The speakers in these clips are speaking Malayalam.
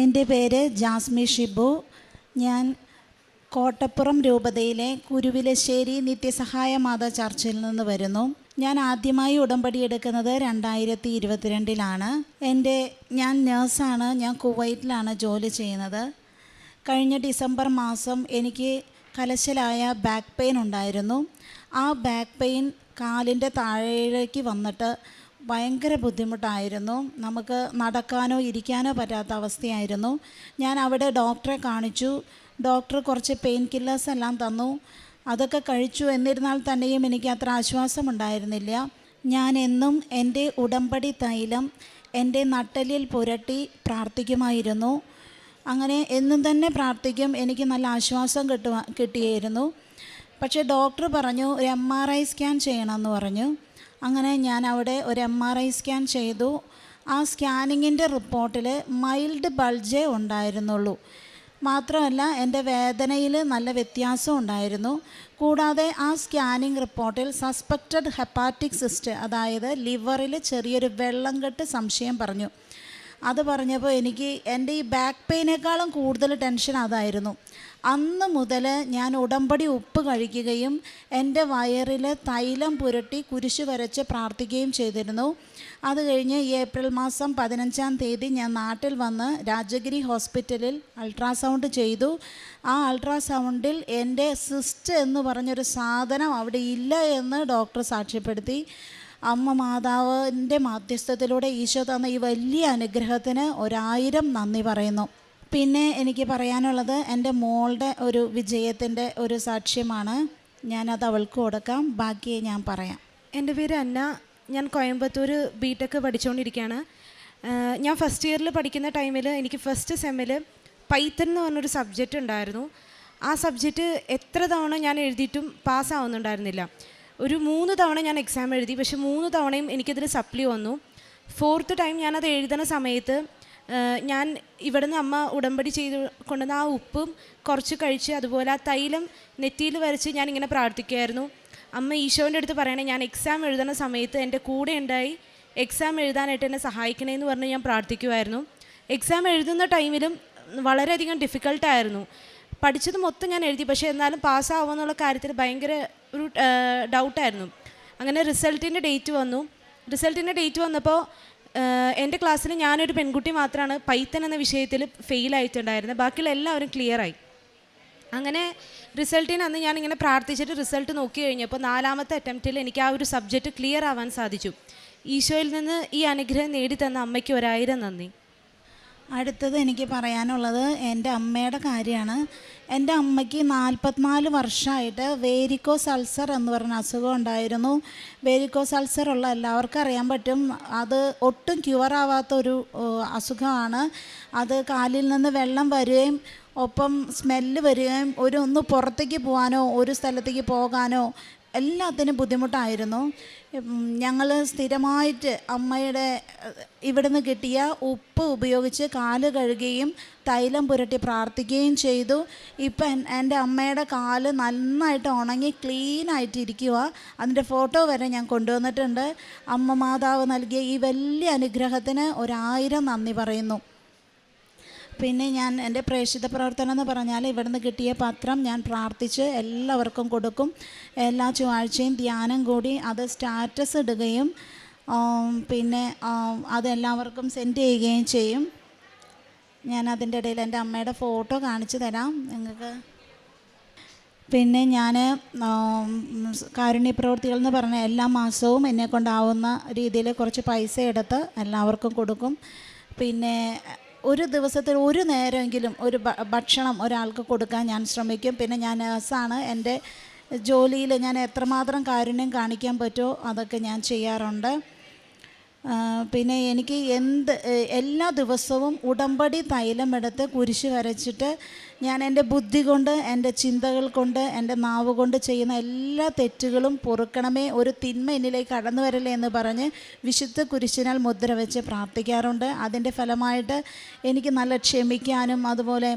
എന്റെ പേര് ജാസ്മി ഷിബു. ഞാൻ കോട്ടപ്പുറം രൂപതയിലെ കുരുവിലശ്ശേരി നിത്യസഹായ മാത ചർച്ചിൽ നിന്ന് വരുന്നു. ഞാൻ ആദ്യമായി ഉടമ്പടി എടുക്കുന്നത് രണ്ടായിരത്തി ഇരുപത്തിരണ്ടിലാണ് എന്റെ ഞാൻ നേഴ്സാണ് ഞാൻ കുവൈറ്റിലാണ് ജോലി ചെയ്യുന്നത്. കഴിഞ്ഞ ഡിസംബർ മാസം എനിക്ക് കലശലായ ബാക്ക് പെയിൻ ഉണ്ടായിരുന്നു. ആ ബാക്ക് പെയിൻ കാലിന്റെ താഴേക്ക് വന്നിട്ട് ഭയങ്കര ബുദ്ധിമുട്ടായിരുന്നു. നമുക്ക് നടക്കാനോ ഇരിക്കാനോ പറ്റാത്ത അവസ്ഥയായിരുന്നു. ഞാൻ അവിടെ ഡോക്ടറെ കാണിച്ചു. ഡോക്ടർ കുറച്ച് പെയിൻ കില്ലേഴ്സ് എല്ലാം തന്നു. അതൊക്കെ കഴിച്ചു. എന്നിരുന്നാൽ തന്നെയും എനിക്ക് അത്ര ആശ്വാസമുണ്ടായിരുന്നില്ല. ഞാൻ എന്നും എന്റെ ഉടമ്പടി തൈലം എന്റെ നട്ടലിൽ പുരട്ടി പ്രാർത്ഥിക്കുമായിരുന്നു. അങ്ങനെ എന്നും തന്നെ പ്രാർത്ഥിക്കും. എനിക്ക് നല്ല ആശ്വാസം കിട്ടുക കിട്ടിയായിരുന്നു. പക്ഷേ ഡോക്ടർ പറഞ്ഞു ഒരു എം ആർ ഐ സ്കാൻ ചെയ്യണമെന്ന് പറഞ്ഞു. അങ്ങനെ ഞാൻ അവിടെ ഒരു എം ആർ ഐ സ്കാൻ ചെയ്തു. ആ സ്കാനിങ്ങിന്റെ റിപ്പോർട്ടിൽ മൈൽഡ് ബൾജേ ഉണ്ടായിരുന്നുള്ളൂ. മാത്രമല്ല എന്റെ വേദനയിൽ നല്ല വ്യത്യാസം ഉണ്ടായിരുന്നു. കൂടാതെ ആ സ്കാനിങ് റിപ്പോർട്ടിൽ സസ്പെക്റ്റഡ് ഹെപ്പാറ്റിക് സിസ്റ്റ് അതായത് ലിവറിൽ ചെറിയൊരു വെള്ളം കെട്ട് സംശയം പറഞ്ഞു. അത് പറഞ്ഞപ്പോൾ എനിക്ക് എന്റെ ഈ ബാക്ക് പെയിനേക്കാളും കൂടുതൽ ടെൻഷൻ അതായിരുന്നു. അന്ന് മുതൽ ഞാൻ ഉടമ്പടി ഉപ്പ് കഴിക്കുകയും എന്റെ വയറിൽ തൈലം പുരട്ടി കുരിശ് വരച്ച് പ്രാർത്ഥിക്കുകയും ചെയ്തിരുന്നു. അത് കഴിഞ്ഞ് ഏപ്രിൽ മാസം പതിനഞ്ചാം തീയതി ഞാൻ നാട്ടിൽ വന്ന് രാജഗിരി ഹോസ്പിറ്റലിൽ അൾട്രാസൗണ്ട് ചെയ്തു. ആ അൾട്രാസൗണ്ടിൽ എന്റെ സിസ്റ്റ് എന്ന് പറഞ്ഞൊരു സാധനം അവിടെ ഇല്ല എന്ന് ഡോക്ടർ സാക്ഷ്യപ്പെടുത്തി. അമ്മ മാതാവിന്റെ മാധ്യസ്ഥത്തിലൂടെ ഈശോ തന്ന ഈ വലിയ അനുഗ്രഹത്തിന് ഒരായിരം നന്ദി പറയുന്നു. പിന്നെ എനിക്ക് പറയാനുള്ളത് എന്റെ മോളുടെ ഒരു വിജയത്തിന്റെ ഒരു സാക്ഷ്യമാണ്. ഞാനത് അവൾക്ക് കൊടുക്കാം. ബാക്കി ഞാൻ പറയാം. എന്റെ പേര് അന്ന. ഞാൻ കോയമ്പത്തൂർ ബി ടെക് പഠിച്ചുകൊണ്ടിരിക്കുകയാണ് ഞാൻ ഫസ്റ്റ് ഇയറിൽ പഠിക്കുന്ന ടൈമിൽ എനിക്ക് ഫസ്റ്റ് സെമ്മിൽ പൈത്തൺ എന്ന് പറഞ്ഞൊരു സബ്ജക്റ്റ് ഉണ്ടായിരുന്നു. ആ സബ്ജക്റ്റ് എത്ര തവണ ഞാൻ എഴുതിയിട്ടും പാസ്സാവുന്നുണ്ടായിരുന്നില്ല ഒരു മൂന്ന് തവണ ഞാൻ എക്സാം എഴുതി പക്ഷെ മൂന്ന് തവണയും എനിക്കതിൽ സപ്ലി വന്നു. ഫോർത്ത് ടൈം ഞാനത് എഴുതുന്ന സമയത്ത് ഞാൻ ഇവിടുന്ന് അമ്മ ഉടമ്പടി ചെയ്ത് കൊണ്ടുവന്ന ആ ഉപ്പും കുറച്ച് കഴിച്ച് അതുപോലെ ആ തൈലം നെറ്റിയിൽ വരച്ച് ഇങ്ങനെ പ്രാർത്ഥിക്കുമായിരുന്നു അമ്മ ഈശോന്റെ അടുത്ത് പറയണേ ഞാൻ എക്സാം എഴുതുന്ന സമയത്ത് എന്റെ കൂടെ ഉണ്ടായി എക്സാം എഴുതാനായിട്ട് എന്നെ സഹായിക്കണേ എന്ന് പറഞ്ഞ് ഞാൻ പ്രാർത്ഥിക്കുമായിരുന്നു എക്സാം എഴുതുന്ന ടൈമിലും വളരെയധികം ഡിഫിക്കൽട്ടായിരുന്നു പഠിച്ചത് മൊത്തം ഞാൻ എഴുതി. പക്ഷേ എന്നാലും പാസ്സാവുമെന്നുള്ള കാര്യത്തിൽ ഭയങ്കര ഒരു ഡൗട്ടായിരുന്നു അങ്ങനെ റിസൾട്ടിന്റെ ഡേറ്റ് വന്നു. റിസൾട്ടിന്റെ ഡേറ്റ് വന്നപ്പോൾ എന്റെ ക്ലാസ്സിൽ ഞാനൊരു പെൺകുട്ടി മാത്രമാണ് പൈത്തൻ എന്ന വിഷയത്തിൽ ഫെയിൽ ആയിട്ടുണ്ടായിരുന്നത് ബാക്കിയുള്ള എല്ലാവരും ക്ലിയറായി അങ്ങനെ റിസൾട്ടിന് അന്ന് ഞാനിങ്ങനെ പ്രാർത്ഥിച്ചിട്ട് റിസൾട്ട് നോക്കി കഴിഞ്ഞപ്പോൾ നാലാമത്തെ അറ്റംപ്റ്റിൽ എനിക്ക് ആ ഒരു സബ്ജക്റ്റ് ക്ലിയർ ആവാൻ സാധിച്ചു. ഈശോയിൽ നിന്ന് ഈ അനുഗ്രഹം നേടി തന്ന അമ്മയ്ക്ക് ഒരായിരം നന്ദി. അടുത്തത് എനിക്ക് പറയാനുള്ളത് എന്റെ അമ്മയുടെ കാര്യമാണ്. എന്റെ അമ്മയ്ക്ക് നാൽപ്പത്തിനാല് വർഷമായിട്ട് വേരിക്കോസ് അൾസർ എന്ന് പറഞ്ഞ അസുഖം ഉണ്ടായിരുന്നു. വേരിക്കോസ് അൾസർ ഉള്ള എല്ലാവർക്കും അറിയാൻ പറ്റും. അത് ഒട്ടും ക്യൂർ ആവാത്തൊരു ഒരു അസുഖമാണ്. അത് കാലിൽ നിന്ന് വെള്ളം വരികയും ഒപ്പം സ്മെല്ല് വരികയും ഒരു ഒന്ന് പുറത്തേക്ക് പോകാനോ ഒരു സ്ഥലത്തേക്ക് പോകാനോ എല്ലാത്തിനും ബുദ്ധിമുട്ടായിരുന്നു. ഞങ്ങൾ സ്ഥിരമായിട്ട് അമ്മയുടെ ഇവിടുന്ന് കിട്ടിയ ഉപ്പ് ഉപയോഗിച്ച് കാൽ കഴുകുകയും തൈലം പുരട്ടി പ്രാർത്ഥിക്കുകയും ചെയ്തു. ഇപ്പം എന്റെ അമ്മയുടെ കാൽ നന്നായിട്ട് ഉണങ്ങി ക്ലീൻ ആയിട്ട് ഇരിക്കുക അതിന്റെ ഫോട്ടോ വരെ ഞാൻ കൊണ്ടുവന്നിട്ടുണ്ട്. അമ്മ മാതാവ് നൽകിയ ഈ വലിയ അനുഗ്രഹത്തിന് ഒരായിരം നന്ദി പറയുന്നു. പിന്നെ ഞാൻ എന്റെ പ്രേക്ഷിത പ്രവർത്തനം എന്ന് പറഞ്ഞാൽ ഇവിടുന്ന് കിട്ടിയ പത്രം ഞാൻ പ്രാർത്ഥിച്ച് എല്ലാവർക്കും കൊടുക്കും. എല്ലാ ചൊവ്വാഴ്ചയും ധ്യാനം കൂടി അത് സ്റ്റാറ്റസ് ഇടുകയും പിന്നെ അതെല്ലാവർക്കും സെൻഡ് ചെയ്യുകയും ചെയ്യും. ഞാൻ അതിന്റെ ഇടയിൽ എന്റെ അമ്മയുടെ ഫോട്ടോ കാണിച്ചു തരാം. നിങ്ങൾക്ക് പിന്നെ ഞാൻ കാരുണ്യപ്രവർത്തികൾ എന്ന് പറഞ്ഞാൽ എല്ലാ മാസവും എന്നെ കൊണ്ടാവുന്ന രീതിയിൽ കുറച്ച് പൈസ എടുത്ത് എല്ലാവർക്കും കൊടുക്കും. പിന്നെ ഒരു ദിവസത്തിൽ ഒരു നേരമെങ്കിലും ഒരു ഭക്ഷണം ഒരാൾക്ക് കൊടുക്കാൻ ഞാൻ ശ്രമിക്കും. പിന്നെ ഞാൻ നേഴ്സാണ് എന്റെ ജോലിയിൽ ഞാൻ എത്രമാത്രം കാരുണ്യം കാണിക്കാൻ പറ്റുമോ അതൊക്കെ ഞാൻ ചെയ്യാറുണ്ട്. പിന്നെ എനിക്ക് എന്ത് എല്ലാ ദിവസവും ഉടമ്പടി തൈലമെടുത്ത് കുരിശ് വരച്ചിട്ട് ഞാൻ എന്റെ ബുദ്ധി കൊണ്ട് എന്റെ ചിന്തകൾ കൊണ്ട് എന്റെ നാവ് കൊണ്ട് ചെയ്യുന്ന എല്ലാ തെറ്റുകളും പൊറുക്കണമേ ഒരു തിന്മ എന്നിലേക്ക് കടന്നു വരല്ലേ എന്ന് പറഞ്ഞ് വിശുദ്ധ കുരിശിനാൽ മുദ്ര വെച്ച് പ്രാർത്ഥിക്കാറുണ്ട്. അതിന്റെ ഫലമായിട്ട് എനിക്ക് നല്ല ക്ഷമിക്കാനും അതുപോലെ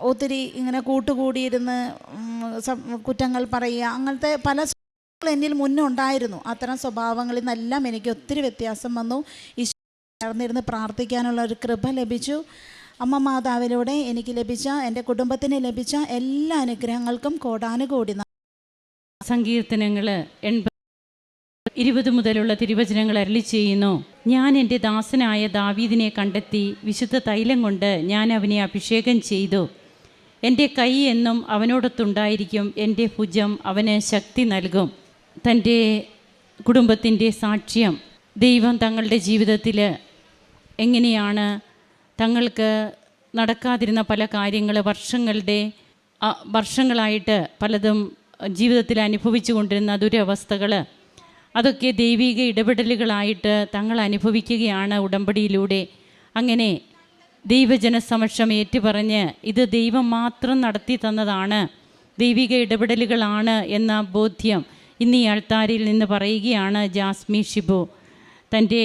ഒത്തിരി ഇങ്ങനെ കൂട്ടുകൂടിയിരുന്ന് കുറ്റങ്ങൾ പറയുക അങ്ങനത്തെ പല എന്നിൽ മുന്നേ ഉണ്ടായിരുന്നു. അത്തരം സ്വഭാവങ്ങളിൽ നിന്നെല്ലാം എനിക്ക് ഒത്തിരി വ്യത്യാസം വന്നു. ഈശോ ചേർന്നിരുന്ന് പ്രാർത്ഥിക്കാനുള്ള ഒരു കൃപ ലഭിച്ചു. അമ്മ മാതാവിലൂടെ എനിക്ക് ലഭിച്ച എന്റെ കുടുംബത്തിന് ലഭിച്ച എല്ലാ അനുഗ്രഹങ്ങൾക്കും കോടാനുകൂടി. സങ്കീർത്തനങ്ങൾ എൺപത് ഇരുപത് മുതലുള്ള തിരുവചനങ്ങൾ അരളി ചെയ്യുന്നു. ഞാൻ എന്റെ ദാസനായ ദാവീദിനെ കണ്ടെത്തി വിശുദ്ധ തൈലം കൊണ്ട് ഞാൻ അവനെ അഭിഷേകം ചെയ്തു. എന്റെ കൈ എന്നും അവനോടൊത്തുണ്ടായിരിക്കും. എന്റെ ഭുജം അവന് ശക്തി നൽകും. തന്റെ കുടുംബത്തിന്റെ സാക്ഷ്യം ദൈവം തങ്ങളുടെ ജീവിതത്തിൽ എങ്ങനെയാണ് തങ്ങൾക്ക് നടക്കാതിരുന്ന പല കാര്യങ്ങൾ വർഷങ്ങളുടെ വർഷങ്ങളായിട്ട് പലതും ജീവിതത്തിൽ അനുഭവിച്ചു കൊണ്ടിരുന്ന ദുരവസ്ഥകൾ അതൊക്കെ ദൈവിക ഇടപെടലുകളായിട്ട് തങ്ങൾ അനുഭവിക്കുകയാണ് ഉടമ്പടിയിലൂടെ. അങ്ങനെ ദൈവജനസമക്ഷം ഏറ്റുപറഞ്ഞ് ഇത് ദൈവം മാത്രം നടത്തി തന്നതാണ് ദൈവിക ഇടപെടലുകളാണ് എന്ന ബോധ്യം ഇന്ന് ഈ അൾത്താരിൽ നിന്ന് പറയുകയാണ് ജാസ്മി ഷിബു. തന്റെ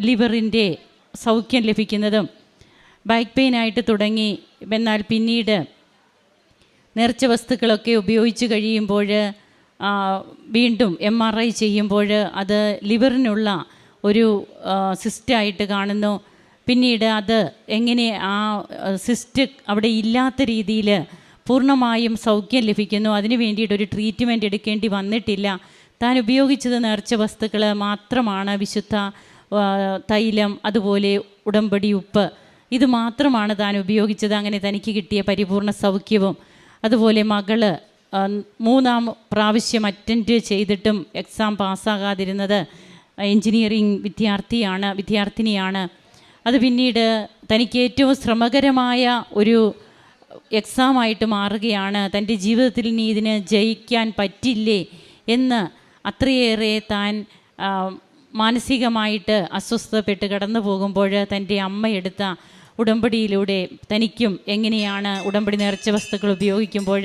ലിവറിന്റെ സൗഖ്യം ലഭിക്കുന്നതും ബാക്ക് പെയിനായിട്ട് തുടങ്ങി. എന്നാൽ പിന്നീട് നേർച്ച വസ്തുക്കളൊക്കെ ഉപയോഗിച്ച് കഴിയുമ്പോൾ വീണ്ടും എം ആർ ഐ ചെയ്യുമ്പോൾ അത് ലിവറിനുള്ള ഒരു സിസ്റ്റായിട്ട് കാണുന്നു. പിന്നീട് അത് എങ്ങനെ ആ സിസ്റ്റ് അവിടെ ഇല്ലാത്ത രീതിയിൽ പൂർണമായും സൗഖ്യം ലഭിക്കുന്നു. അതിന് വേണ്ടിയിട്ട് ഒരു ട്രീറ്റ്മെന്റ് എടുക്കേണ്ടി വന്നിട്ടില്ല. താൻ ഉപയോഗിച്ചത് നേർച്ച വസ്തുക്കൾ മാത്രമാണ് വിശുദ്ധ തൈലം അതുപോലെ ഉടമ്പടി ഉപ്പ്. ഇത് മാത്രമാണ് താൻ ഉപയോഗിച്ചത്. അങ്ങനെ തനിക്ക് കിട്ടിയ പരിപൂർണ സൗഖ്യവും. അതുപോലെ മകൾ മൂന്നാം പ്രാവശ്യം അറ്റൻഡ് ചെയ്തിട്ടും എക്സാം പാസ്സാകാതിരുന്നത് എൻജിനീയറിംഗ് വിദ്യാർത്ഥിയാണ് വിദ്യാർത്ഥിനിയാണ്. അത് പിന്നീട് തനിക്ക് ഏറ്റവും ശ്രമകരമായ ഒരു എക്സാമായിട്ട് മാറുകയാണ്. തന്റെ ജീവിതത്തിൽ ഇനി ഇതിന് ജയിക്കാൻ പറ്റില്ലേ എന്ന് അത്രയേറെ താൻ മാനസികമായിട്ട് അസ്വസ്ഥപ്പെട്ട് കടന്നു പോകുമ്പോൾ തന്റെ അമ്മ എടുത്ത ഉടമ്പടിയിലൂടെ തനിക്കും എങ്ങനെയാണ് ഉടമ്പടി നേർച്ച വസ്തുക്കൾ ഉപയോഗിക്കുമ്പോൾ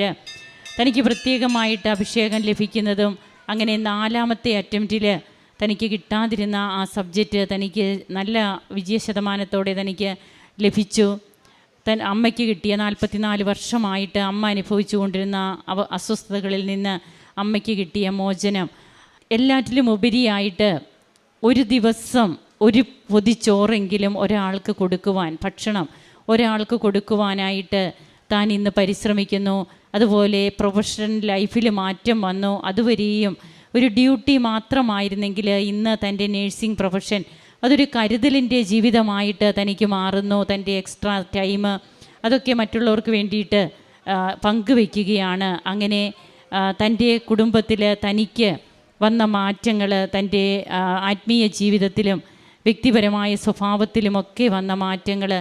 തനിക്ക് പ്രത്യേകമായിട്ട് അഭിഷേകം ലഭിക്കുന്നതും അങ്ങനെ നാലാമത്തെ അറ്റംപ്റ്റിൽ തനിക്ക് കിട്ടാതിരുന്ന ആ സബ്ജക്റ്റ് തനിക്ക് നല്ല വിജയശതമാനത്തോടെ തനിക്ക് ലഭിച്ചു. തൻ അമ്മയ്ക്ക് കിട്ടിയ നാൽപ്പത്തിനാല് വർഷമായിട്ട് അമ്മ അനുഭവിച്ചു കൊണ്ടിരുന്ന അവ അസ്വസ്ഥതകളിൽ നിന്ന് അമ്മയ്ക്ക് കിട്ടിയ മോചനം. എല്ലാറ്റിലും ഉപരിയായിട്ട് ഒരു ദിവസം ഒരു പൊതിച്ചോറെങ്കിലും ഒരാൾക്ക് കൊടുക്കുവാൻ ഭക്ഷണം ഒരാൾക്ക് കൊടുക്കുവാനായിട്ട് താൻ ഇന്ന് പരിശ്രമിക്കുന്നു. അതുപോലെ പ്രൊഫഷണൽ ലൈഫിൽ മാറ്റം വന്നു. അതുവരെയും ഒരു ഡ്യൂട്ടി മാത്രമായിരുന്നെങ്കിൽ ഇന്ന് തന്റെ നേഴ്സിംഗ് പ്രൊഫഷൻ അതൊരു കരുതലിന്റെ ജീവിതമായിട്ട് തനിക്ക് മാറുന്നു തന്റെ എക്സ്ട്രാ ടൈം അതൊക്കെ മറ്റുള്ളവർക്ക് വേണ്ടിയിട്ട് പങ്കുവയ്ക്കുകയാണ് അങ്ങനെ തന്റെ കുടുംബത്തിൽ തനിക്ക് വന്ന മാറ്റങ്ങൾ തന്റെ ആത്മീയ ജീവിതത്തിലും വ്യക്തിപരമായ സ്വഭാവത്തിലുമൊക്കെ വന്ന മാറ്റങ്ങൾ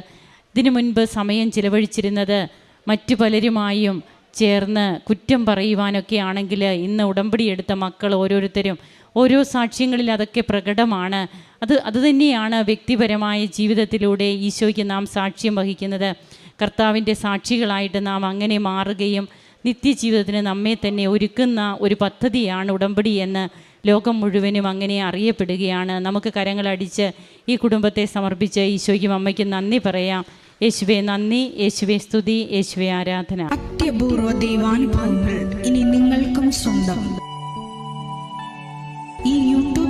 ഇതിനു മുൻപ് സമയം ചിലവഴിച്ചിരുന്നത് മറ്റു പലരുമായും ചേർന്ന് കുറ്റം പറയുവാനൊക്കെ ആണെങ്കിൽ ഇന്ന് ഉടമ്പടിയെടുത്ത മക്കൾ ഓരോരുത്തരും ഓരോ സാക്ഷ്യങ്ങളിൽ അതൊക്കെ പ്രകടമാണ്. അത് അതുതന്നെയാണ് വ്യക്തിപരമായ ജീവിതത്തിലൂടെ ഈശോയ്ക്ക് നാം സാക്ഷ്യം വഹിക്കുന്നത്. കർത്താവിന്റെ സാക്ഷികളായിട്ട് നാം അങ്ങനെ മാറുകയും നിത്യജീവിതത്തിന് നമ്മെ തന്നെ ഒരുക്കുന്ന ഒരു പദ്ധതിയാണ് ഉടമ്പടി എന്ന് ലോകം മുഴുവനും അങ്ങനെ അറിയപ്പെടുകയാണ്. നമുക്ക് കരങ്ങളടിച്ച് ഈ കുടുംബത്തെ സമർപ്പിച്ച് ഈശോയ്ക്കും അമ്മയ്ക്കും നന്ദി പറയാം. യേശുവെ നന്ദി. യേശുവെ സ്തുതി. യേശുവെ ആരാധന. അത്യപൂർവ ദൈവാനുഭവങ്ങൾ ഇനി നിങ്ങൾക്കും സ്വന്തം.